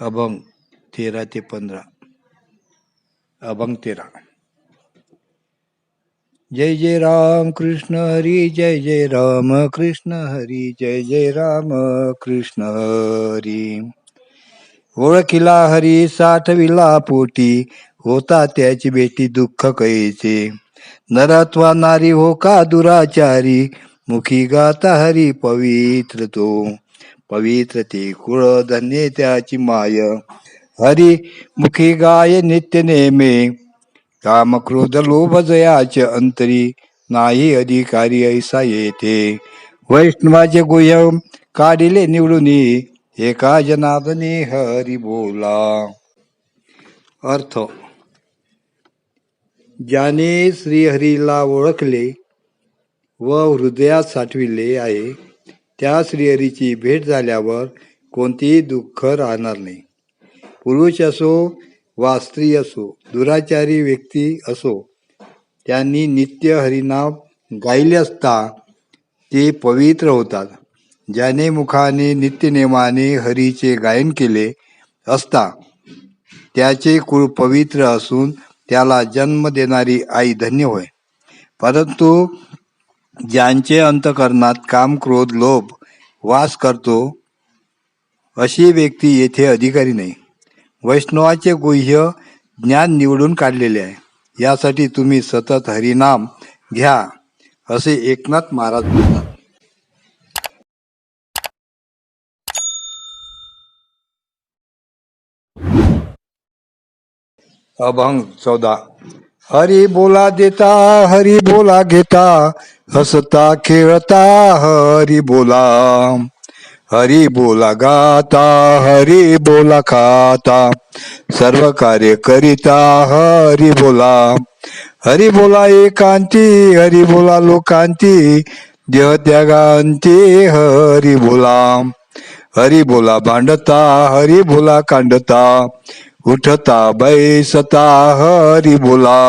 अभंग तेरा ते पंधरा. अभंग तेरा. जय जय राम कृष्ण हरी जय जय राम कृष्ण हरी जय जय राम कृष्ण हरी. ओळखिला हरी साठविला पोटी होता त्याची बेटी दुःख कैचे नरत्वा नारी हो का दुराचारी मुखी गाता हरी पवित्र तो. पवित्रते कुळ धन्य त्याची माय. हरी मुखी गाय नित्य नेमे. काम क्रोध लोभ जयाचे अंतरी. नाही अधिकारी ऐसा येते वैष्णवाचे गुयम काढिले निवडून. एका जनादने हरी बोला. अर्थ. ज्याने श्रीहरीला ओळखले व हृदयात साठविले आहे त्या श्रीहरीची भेट झाल्यावर कोणतेही दुःख राहणार नाही. पुरुष असो वा स्त्री असो दुराचारी व्यक्ती असो त्यांनी नित्य हरिनाम गायले असता ते पवित्र होतात. ज्याने मुखाने नित्यनेमाने हरीचे गायन केले असता त्याचे कुळ पवित्र असून त्याला जन्म देणारी आई धन्य होय. परंतु ज्यांचे अंतकरणात काम क्रोध लोभ वास करतो अशी व्यक्ती येथे अधिकारी नाही. वैष्णवाचे गुह्य ज्ञान निवडून काढलेले आहे. यासाठी तुम्ही सतत हरिनाम घ्या असे एकनाथ महाराज म्हणतात. अभंग चौदा. हरी बोला देता हरी बोला घेता हसता खेळता हरी बोला. हरी बोला गाता हरी बोला खाता. सर्व कार्य करिता हरी बोला. हरी बोला एकांती हरी बोला लोकांती देह त्यागांती हरी बोला. हरी बोला भांडता हरी बोला कांडता. उठता बैसता हरी बोला.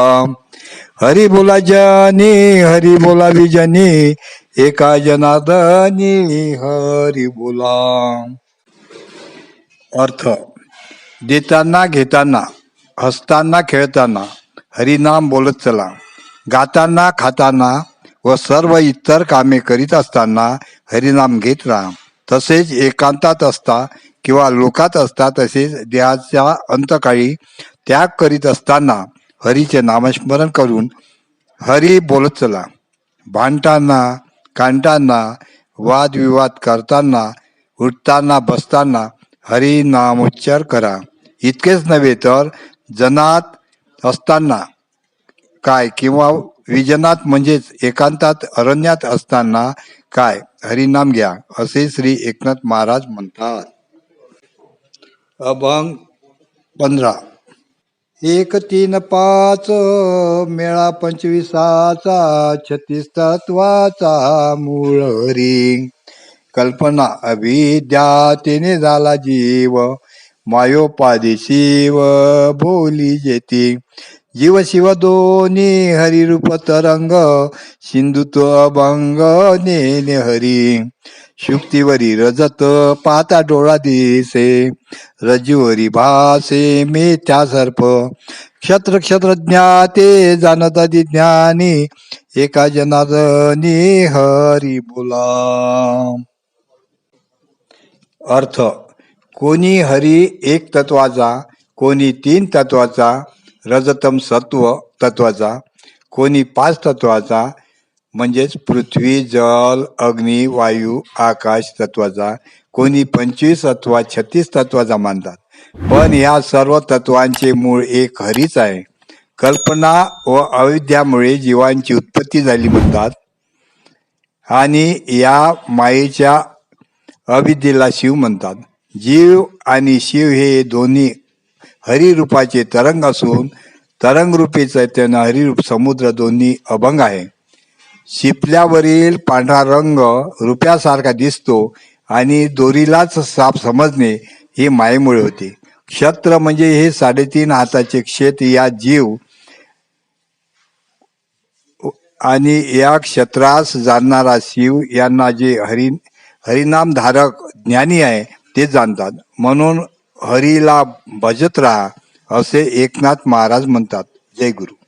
हरी बोला जनी हरी बोला विजनी एका जनादनी हरी बोला. अर्थ देताना घेताना हसताना खेळताना हरिनाम बोलत चला. गाताना खाताना व सर्व इतर कामे करीत असताना हरिनाम घेत राहा. तसेच एकांतात असता किंवा लोकात असता तसेच देहाच्या अंतकाळी त्याग करीत असताना हरीचे नामस्मरण करून हरी बोलत चला. भांडताना कांडताना वादविवाद करताना उठताना बसताना हरी नामोच्चार करा. इतकेच नव्हे तर जनात असताना काय किंवा विजनात म्हणजेच एकांतात अरण्यात असताना काय? हरिनाम घ्या असे श्री एकनाथ महाराज म्हणतात. अभंग पंधरा. एक तीन पाच मेळा पंचवीसाचा छत्तीस तत्वाचा मूळ हरी कल्पना अविद्या तिने झाला जीव. मायोपादी शिव बोली जेती. जीव शिव दोन्ही हरिरूप तरंग सिंधुत्व अभंग नेने हरी. शुक्तीवरी रजत पाता डोळा दिसे रजुवरी भासे मे त्या सर्प. क्षत्र क्षत्र ज्ञाते जाणत ज्ञानी एका जनादनी हरी बोला. अर्थ कोणी हरी एक तत्वाचा कोणी तीन तत्वाचा रजतम सत्व तत्वाचा कोणी पाच तत्वाचा म्हणजेच पृथ्वी जल अग्नी वायू आकाश तत्वाचा कोणी पंचवीस अथवा छत्तीस तत्वाचा मानतात. पण या सर्व तत्वांचे मूळ एक हरीच आहे. कल्पना व अविद्यामुळे जीवांची उत्पत्ती झाली म्हणतात. आणि या मायेच्या अविद्येला शिव म्हणतात. जीव आणि शिव हे दोन्ही हरिरूपाचे तरंग असून तरंगरूपी चैतन्य हरिरूप समुद्र दोन्ही अभंग आहे. शिपल्यावरील पांढरा रंग रुपयासारखा दिसतो आणि दोरीलाच साप समजणे हे मायेमुळे होते. क्षत्र म्हणजे हे साडेतीन हाताचे क्षेत्र या जीव आणि या क्षेत्रास जाणणारा शिव यांना जे हरि हरिनामधारक ज्ञानी आहे ते जाणतात. म्हणून हरीला भजत राहा असे एकनाथ महाराज म्हणतात. जय गुरु.